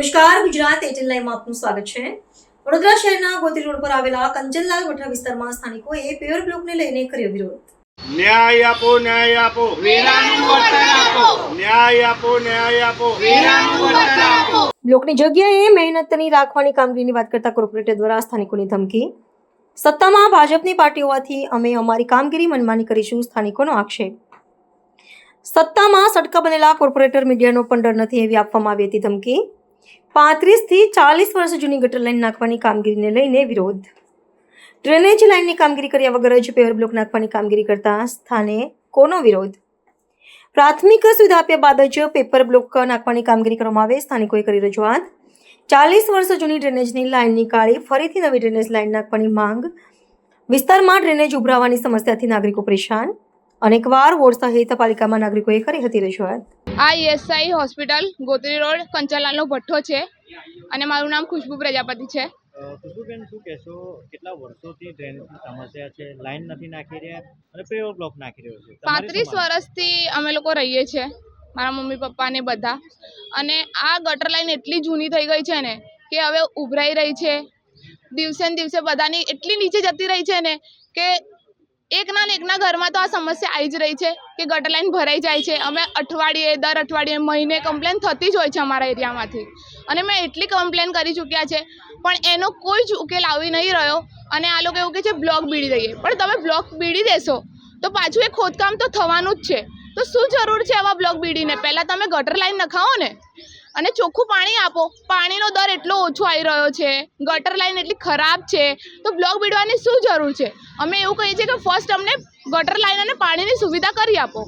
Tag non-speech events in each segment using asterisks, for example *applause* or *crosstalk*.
નમસ્કાર ગુજરાત એટીન લાઈવમાં આપનું સ્વાગત છે. વડોદરા શહેરના ગોત્રી રોડ પર આવેલા કંચનલાલ વઠા વિસ્તારમાં સ્થાનિકોએ પેવર બ્લોકને લઈને કર્યો વિરોધ. ન્યાય આપો ન્યાય આપો. વેરાનું વર્તન આપો. ન્યાય આપો ન્યાય આપો. વેરાનું વર્તન આપો. બ્લોકની જગ્યાએ મહેનતની રાખવાની કામગીરીની વાત કરતા કોર્પોરેટર દ્વારા સ્થાનિકોની ધમકી. સત્તામાં ભાજપની પાર્ટી હોવાથી અમે અમારી કામગીરી મનમાની કરીશું સ્થાનિકોનો આક્ષેપ. સત્તામાં સટકા બનેલા કોર્પોરેટર મીડિયાનો પણ ડર નથી એવી આપવામાં આવી હતી ધમકી. પાંત્રીસથી ચાલીસ વર્ષ જૂની ગટર લાઇન નાખવાની કામગીરીને લઈને વિરોધ. ડ્રેનેજ લાઇનની કામગીરી કર્યા વગર જ પેવર બ્લોક નાખવાની કામગીરી કરતા સ્થાને કોનો વિરોધ? પ્રાથમિક સુવિધા આપ્યા બાદ જ પેપર બ્લોક નાખવાની કામગીરી કરવામાં આવે, સ્થાનિકોએ કરી રજૂઆત. ચાલીસ વર્ષ જૂની ડ્રેનેજની લાઇનની નીકાળી ફરીથી નવી ડ્રેનેજ લાઇન નાખવાની માંગ. વિસ્તારમાં ડ્રેનેજ ઉભરાવાની સમસ્યાથી નાગરિકો પરેશાન. અનેકવાર વોર્ડ સહિત પાલિકામાં નાગરિકોએ કરી હતી રજૂઆત. આ ઈએસઆઈ હોસ્પિટલ ગોત્રી રોડ કંચાલાલનો ભઠ્ઠો છે અને મારું નામ ખુશ્બુ પ્રજાપતિ છે. ખુશ્બુબેન શું કહેશો? કેટલા વર્ષોથી ડ્રેનેજની સમસ્યા છે? લાઈન નથી નાખી રહ્યા અને પેવર બ્લોક નાખી રહ્યો છે. પાંત્રીસ વર્ષથી અમે લોકો રહીએ છીએ મારા મમ્મી પપ્પા ને બધા. અને આ ગટર લાઈન એટલી જૂની થઈ ગઈ છે ને કે હવે ઉભરાઈ રહી છે. દિવસે ને દિવસે બધાની એટલી નીચે જતી રહી છે ને કે એકના ને એકના ઘરમાં તો આ સમસ્યા આવી જ રહી છે કે ગટર લાઈન ભરાઈ જાય છે. અમે અઠવાડિયે, દર અઠવાડિયે, મહિને કમ્પ્લેન થતી જ હોય છે અમારા એરિયામાંથી. અને મેં એટલી કમ્પ્લેન કરી ચૂક્યા છે, પણ એનો કોઈ જ ઉકેલ આવી નહીં રહ્યો. અને આ લોકો એવું કહે છે, બ્લોક બીડી દઈએ. પણ તમે બ્લોક બીડી દેશો, તો પાછું એ ખોદકામ તો થવાનું જ છે. તો શું જરૂર છે આવા બ્લોક બીડીને? પહેલાં તમે ગટર લાઈન નખાવો ને. અને ચોખ્ખું પાણી આપો. પાણીનો દર એટલો ઓછો આવી રહ્યો છે. ગટર લાઈન એટલી ખરાબ છે. તો બ્લોક બીડવાની શું જરૂર છે? અમે એવું કહીએ છીએ કે ફર્સ્ટ અમને ગટર લાઈન અને પાણીની સુવિધા કરી આપો.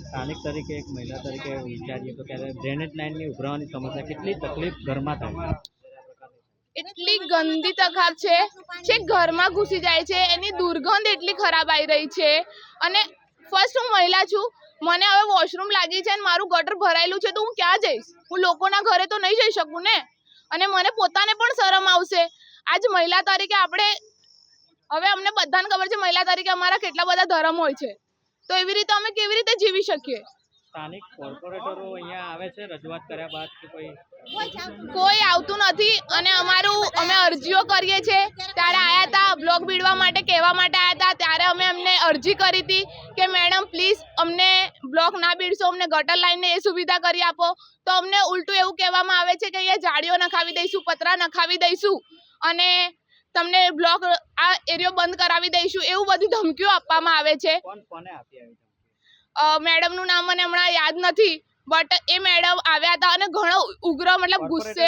સ્થાનિક તરીકે એક મહિલા તરીકે વિચારીએ તો ત્યારે ડ્રેનેજ લાઈનની ઉભરાવાની સમસ્યા કેટલી તકલીફ ઘરમાં થાય એટલી ગંદી તકાબ છે. જે ઘરમાં ઘૂસી જાય છે. એની દુર્ગંધ એટલી ખરાબ આવી રહી છે. અને ફર્સ્ટ હું મહિલા છું. મને હવે વોશરૂમ લાગી છે અને મારું ગટર ભરાયેલું છે તો હું ક્યાં જઈશ? હું લોકોના ઘરે તો નહીં જઈ શકું ને? અને મને પોતાને પણ શરમ આવશે. આજ મહિલા તરીકે આપણે, હવે અમને બધાને ખબર છે મહિલા તરીકે અમારા કેટલા બધા ધર્મ હોય છે. તો એવી રીતે અમે કેવી રીતે જીવી શકીએ? સ્થાનિક કોર્પોરેટરો અહીંયા આવે છે રજૂઆત કર્યા બાદ કે કોઈ કોઈ આવતું નથી અને અમારું અમે અરજીઓ કરીએ છીએ. ત્યારે આયા હતા બ્લોક બીડવા માટે કહેવા માટે આયા હતા ત્યારે અમે અમને અરજી કરી હતી કે મેડમ પ્લીઝ અમને બ્લોક ના બીડશો અમને ગટર લાઈનને એ સુવિધા કરી આપો. તો અમને ઉલટું એવું કહેવામાં આવે છે કે અહીંયા જાળીઓ નખાવી દઈશું પતરા નખાવી દઈશું અને તમને બ્લોક આ એરિયો બંધ કરાવી દઈશું. એવું બધું ધમકીઓ આપવામાં આવે છે. કોને આપી આવી મેડમનું નામ મને હમણાં યાદ નથી બટ એ મેડમ આવ્યા હતા અને ઘણો ઉગ્ર મતલબ ગુસ્સે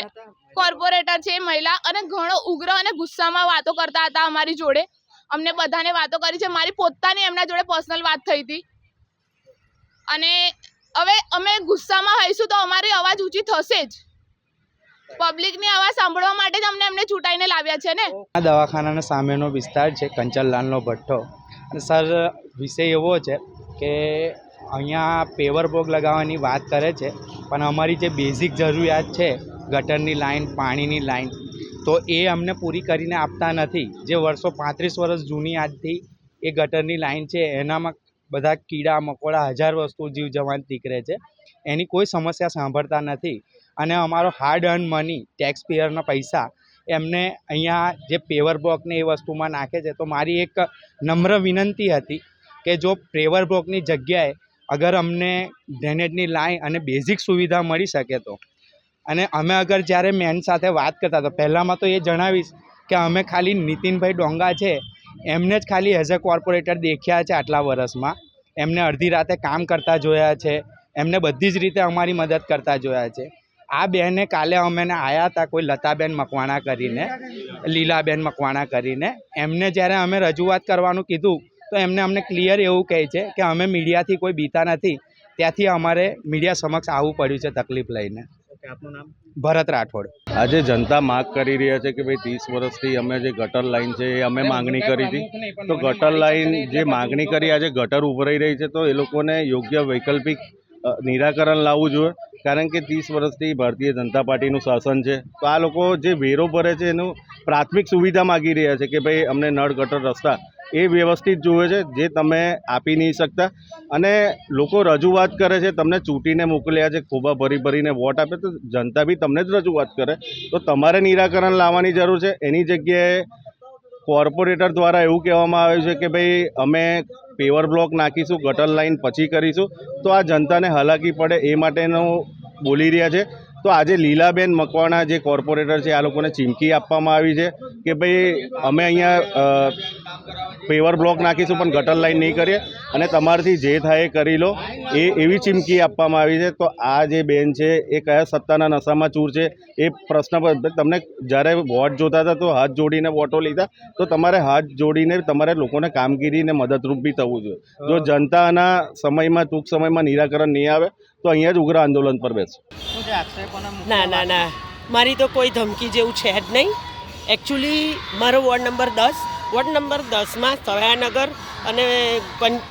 કોર્પોરેટર છે એ મહિલા અને ઘણો ઉગ્ર અને ગુસ્સામાં વાતો કરતા હતા અમારી જોડે. અમને બધાને વાતો કરી છે. મારી પોતાની એમના જોડે પર્સનલ વાત થઈ હતી. અને હવે અમે ગુસ્સામાં હઈશું તો અમારી અવાજ ઊંચી થશે જ. પબ્લિકની અવાજ સાંભળવા માટે જ અમને એમને ચૂંટાઈને લાવ્યા છે ને? આ દવાખાનાના સામેનો વિસ્તાર છે કંચનલાલનો ભઠ્ઠો. અને સર વિષય એવો છે કે અહીંયા પેવર બોગ લગાવવાની વાત કરે છે, પણ અમારી જે બેઝિક જરૂરિયાત છે, ગટરની લાઇન પાણીની લાઇન તો એ અમને પૂરી કરીને આપતા નથી. જે વર્ષો પાંત્રીસ વર્ષ જૂની આજથી એ ગટરની લાઇન છે, એનામાં બધા કીડા, મકોડા, હજાર વસ્તુ જીવ જવાન નીકળે છે. એની કોઈ સમસ્યા સાંભળતા નથી. અને અમારો હાર્ડ અર્ન મની ટેક્સ પેયરના પૈસા, એમને અહીંયા જે પેવર બોકને એ વસ્તુમાં નાખે છે, તો મારી એક નમ્ર વિનંતી હતી કે જો પેવર બ્લોકની જગ્યાએ અગર અમને ડ્રેનેજની લાઈન અને બેઝિક સુવિધા મળી શકે તો. અને અમે અગર જ્યારે મેન સાથે વાત કરતા તો પહેલાંમાં તો એ જણાવીશ કે અમે ખાલી નીતિનભાઈ ડોંગા છે, એમને જ ખાલી એઝ અ કોર્પોરેટર દેખ્યા છે આટલા વર્ષમાં. એમને અડધી રાતે કામ કરતા જોયા છે, એમને બધી જ રીતે અમારી મદદ કરતા જોયા છે. આ બેને કાલે અમેને આવ્યા હતા કોઈ લતાબેન મકવાણા કરીને, લીલાબેન મકવાણા કરીને. એમને જ્યારે અમે રજૂઆત કરવાનું કીધું તો એમને અમને ક્લિયર એવું કહે છે કે અમે મીડિયાથી કોઈ બીતા નથી. ત્યાંથી અમારે મીડિયા સમક્ષ આવવું પડ્યું છે તકલીફ લઈને. આપનું નામ? ભરત રાઠોડ. આજે જનતા માગ કરી રહ્યા છે કે ભાઈ ત્રીસ વર્ષથી અમે જે ગટર લાઈન છે એ અમે માગણી કરી હતી. તો ગટર લાઈન જે માગણી કરી આજે ગટર ઉભરાઈ રહી છે તો એ લોકોને યોગ્ય વૈકલ્પિક નિરાકરણ લાવવું જોઈએ. કારણ કે ત્રીસ વર્ષથી ભારતીય જનતા પાર્ટીનું શાસન છે. તો આ લોકો જે વેરો ભરે છે એનું પ્રાથમિક સુવિધા માગી રહ્યા છે કે ભાઈ અમને નળ ગટર રસ્તા એ વ્યવસ્થિત જુએ છે, જે તમે આપી નહીં શકતા. અને લોકો રજૂઆત કરે છે, તમને ચૂંટીને મોકલ્યા છે, ખોબા ભરી ભરીને વોટ આપે, તો જનતા બી તમને જ રજૂઆત કરે. તો તમારે નિરાકરણ લાવવાની જરૂર છે. એની જગ્યાએ કોર્પોરેટર દ્વારા એવું કહેવામાં આવ્યું છે કે ભાઈ, અમે પેવર બ્લોક નાખીશું, ગટર લાઈન પછી કરીશું. તો આ જનતાને હાલાકી પડે એ માટેનું બોલી રહ્યા છે. તો આજે લીલાબેન મકવાણા જે કોર્પોરેટર છે, આ લોકોને ચીમકી આપવામાં આવી છે કે ભાઈ, અમે અહીંયા પેવર બ્લોક નાખીશું પણ ગટર લાઈન નહીં કરીએ. અને તમારાથી જે થાય એ કરી લો. એ એવી ચીમકી આપવામાં આવી છે. તો આ જે બેન છે એ કયા સત્તાના નશામાં ચૂર છે એ પ્રશ્ન પર તમને જ્યારે વોટ જોતા હતા તો હાથ જોડીને વોટો લીધા. તો તમારે હાથ જોડીને તમારે લોકોને કામગીરીને મદદરૂપ બી થવું જોઈએ. જો જનતાના સમયમાં ટૂંક સમયમાં નિરાકરણ નહીં આવે તો અહીંયા જ ઉગ્ર આંદોલન પર બેસો. ના ના ના. મારી તો કોઈ ધમકી જેવું છે જ નહીં. એકચ્યુઅલી મારો વોર્ડ નંબર દસ વોર્ડ નંબર દસમાં સવાયાનગર અને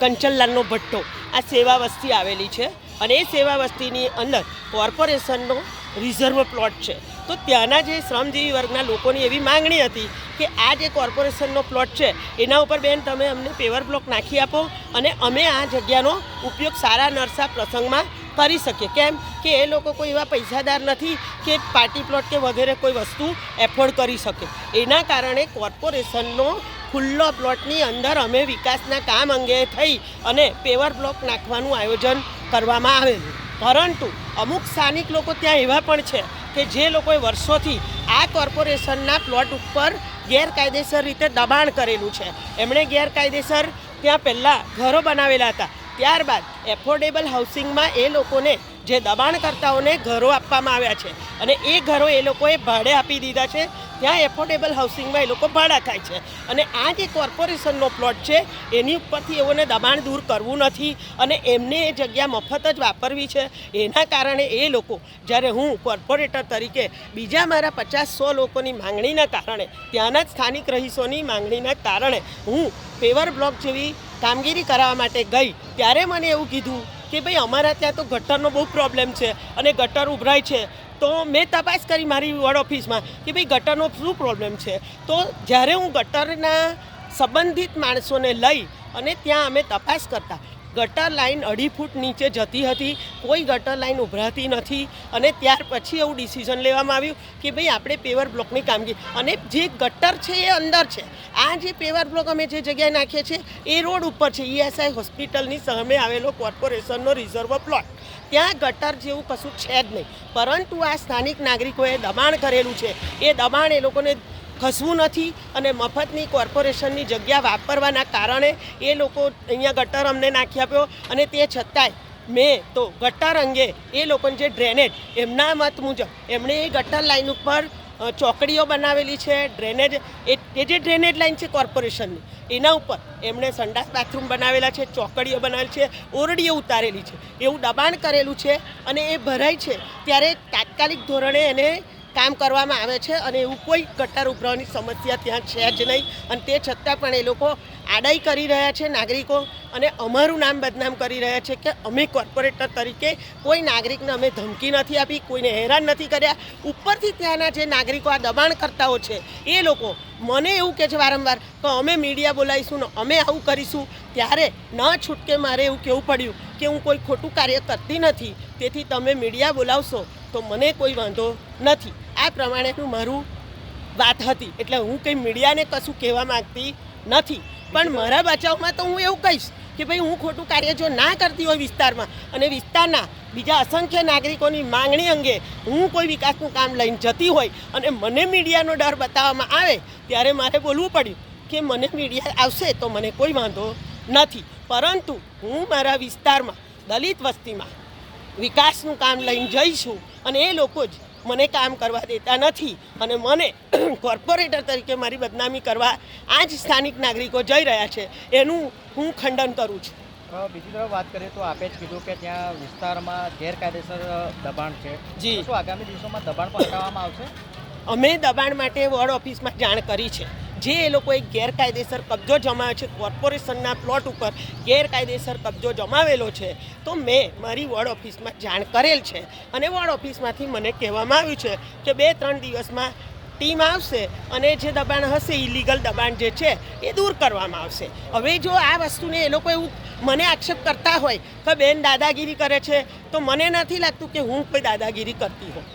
કંચનલાલનો ભઠ્ઠો આ સેવા વસ્તી આવેલી છે અને એ સેવા વસ્તીની અંદર કોર્પોરેશનનો રિઝર્વ પ્લોટ છે. તો ત્યાંના જે શ્રમજીવી વર્ગના લોકોની એવી માંગણી હતી કે આ જે કોર્પોરેશનનો પ્લોટ છે, એના ઉપર બેન તમે અમને પેવર બ્લોક નાખી આપો અને અમે આ જગ્યાનો ઉપયોગ સારા નરસા પ્રસંગમાં કરી શકીએ કેમ કે એ લોકો કોઈ એવા પૈસાદાર નથી કે પાર્ટી પ્લોટ કે વગેરે કોઈ વસ્તુ એફોર્ડ કરી શકે. એના કારણે કોર્પોરેશનનો ખુલ્લો પ્લોટની અંદર અમે વિકાસના કામ અંગે થઈ અને પેવર બ્લોક નાખવાનું આયોજન કરવામાં આવેલું. પરંતુ અમુક સ્થાનિક લોકો ત્યાં એવા પણ છે કે જે લોકોએ વર્ષોથી આ કોર્પોરેશનના પ્લોટ ઉપર ગેરકાયદેસર રીતે દબાણ કરેલું છે. એમણે ગેરકાયદેસર ત્યાં પહેલાં ઘરો બનાવેલા હતા. ત્યારબાદ એફોર્ડેબલ હાઉસિંગમાં એ લોકોને જે દબાણકર્તાઓને ઘરો આપવામાં આવ્યા છે અને એ ઘરો એ લોકોએ ભાડે આપી દીધા છે. ત્યાં એફોર્ડેબલ હાઉસિંગમાં એ લોકો ભાડા ખાય છે. અને આ જે કોર્પોરેશનનો પ્લોટ છે, એની ઉપરથી એઓને દબાણ દૂર કરવું નથી અને એમને એ જગ્યા મફત જ વાપરવી છે. એના કારણે એ લોકો, જ્યારે હું કોર્પોરેટર તરીકે બીજા મારા પચાસ સો લોકોની માંગણીના કારણે, ત્યાંના જ સ્થાનિક રહીશોની માંગણીના કારણે હું પેવર બ્લોક જેવી કામગીરી કરાવવા માટે ગઈ, ત્યારે મને એવું કીધું કે ભાઈ અમારા ત્યાં તો ગટરનો બહુ પ્રોબ્લેમ છે અને ગટર ઉભરાય છે. તો મેં તપાસ કરી મારી વોર્ડ ઓફિસમાં કે ભાઈ ગટરનો શું પ્રોબ્લેમ છે? તો જ્યારે હું ગટરના સંબંધિત માણસોને લઈ અને ત્યાં અમે તપાસ કરતા, ગટર લાઈન અઢી ફૂટ નીચે જતી હતી, કોઈ ગટર લાઈન ઉભરાતી નથી અને ત્યાર પછી એવું ડિસિઝન લેવામાં આવ્યું કે ભાઈ આપણે પેવર બ્લોકની કામગીરી અને જે ગટર છે એ અંદર છે, આ જે પેવર બ્લોક અમે જે જગ્યાએ નાખીએ છીએ, એ રોડ ઉપર છે ઈએસઆઈ હોસ્પિટલની સામે આવેલો કોર્પોરેશનનો રિઝર્વ પ્લોટ. ત્યાં ગટર જેવું કશું છે જ નહીં. પરંતુ આ સ્થાનિક નાગરિકોએ દબાણ કરેલું છે. એ દબાણ એ લોકોને ખસવું નથી અને મફતની કોર્પોરેશનની જગ્યા વાપરવાના કારણે એ લોકો અહીંયા ગટર અમને નાખી આપ્યો અને તે છતાંય મેં તો ગટર અંગે એ લોકોને જે ડ્રેનેજ એમના મત મુજબ એમણે એ ગટર લાઈન ઉપર ચોકડીઓ બનાવેલી છે, ડ્રેનેજ, એ જે ડ્રેનેજ લાઈન છે કોર્પોરેશનની, એના ઉપર એમણે સંડાસ બાથરૂમ બનાવેલા છે, ચોકડીઓ બનાવેલી છે, ઓરડીઓ ઉતારેલી છે, એવું દબાણ કરેલું છે અને એ ભરાય છે, ત્યારે તાત્કાલિક ધોરણે એને કામ કરવામાં આવે છે અને એવું કોઈ ગટર ઉભરાવાની સમસ્યા ત્યાં છે જ નહીં. અને તે છતાં પણ એ લોકો આડાઈ કરી રહ્યા છે નાગરિકો અને અમારું નામ બદનામ કરી રહ્યા છે કે અમે કોર્પોરેટર તરીકે કોઈ નાગરિકને અમે ધમકી નથી આપી, કોઈને હેરાન નથી કર્યા. ઉપરથી ત્યાંના જે નાગરિકો આ દબાણકર્તાઓ છે, એ લોકો મને એવું કહે છે વારંવાર કે અમે મીડિયા બોલાવીશું ને અમે આવું કરીશું. ત્યારે ન છૂટકે મારે એવું કહેવું પડ્યું કે હું કોઈ ખોટું કાર્ય કરતી નથી. તેથી તમે મીડિયા બોલાવશો તો મને કોઈ વાંધો નથી. આ પ્રમાણેનું મારું વાત હતી. એટલે હું કંઈ મીડિયાને કશું કહેવા માગતી નથી. પણ મારા બચાવમાં તો હું એવું કહીશ કે ભાઈ હું ખોટું કાર્ય જો ના કરતી હોય વિસ્તારમાં અને વિસ્તારના બીજા અસંખ્ય નાગરિકોની માંગણી અંગે હું કોઈ વિકાસનું કામ લઈને જતી હોય અને મને મીડિયાનો ડર બતાવવામાં આવે ત્યારે મારે બોલવું પડ્યું કે મને મીડિયા આવશે તો મને કોઈ વાંધો નથી. પરંતુ હું મારા વિસ્તારમાં દલિત વસ્તીમાં વિકાસનું કામ લઈને જઈશું અને એ લોકો જ મને કામ કરવા દેતા નથી. અને મને *clears throat* કોર્પોરેટર તરીકે મારી બદનામી કરવા આ જ સ્થાનિક નાગરિકો જઈ રહ્યા છે એનું હું ખંડન કરું છું. બીજી તરફ વાત કરીએ તો આપે જ કીધું કે ત્યાં વિસ્તારમાં ગેરકાયદેસર દબાણ છે. જી. શું આગામી દિવસોમાં દબાણ પણ હટાવવામાં આવશે? અમે દબાણ માટે વોર્ડ ઓફિસમાં જાણ કરી છે. જે એ લોકોએ ગેરકાયદેસર કબજો જમાવ્યો છે, કોર્પોરેશનના પ્લોટ ઉપર ગેરકાયદેસર કબજો જમાવેલો છે, તો મેં મારી વોર્ડ ઓફિસમાં જાણ કરેલ છે. અને વોર્ડ ઓફિસમાંથી મને કહેવામાં આવ્યું છે કે બે ત્રણ દિવસમાં ટીમ આવશે અને જે દબાણ હશે ઇલીગલ દબાણ જે છે, એ દૂર કરવામાં આવશે. હવે જો આ વસ્તુને એ લોકો એવું મને આક્ષેપ કરતા હોય કે બેન દાદાગીરી કરે છે, તો મને નથી લાગતું કે હું કોઈ દાદાગીરી કરતી હોઉં.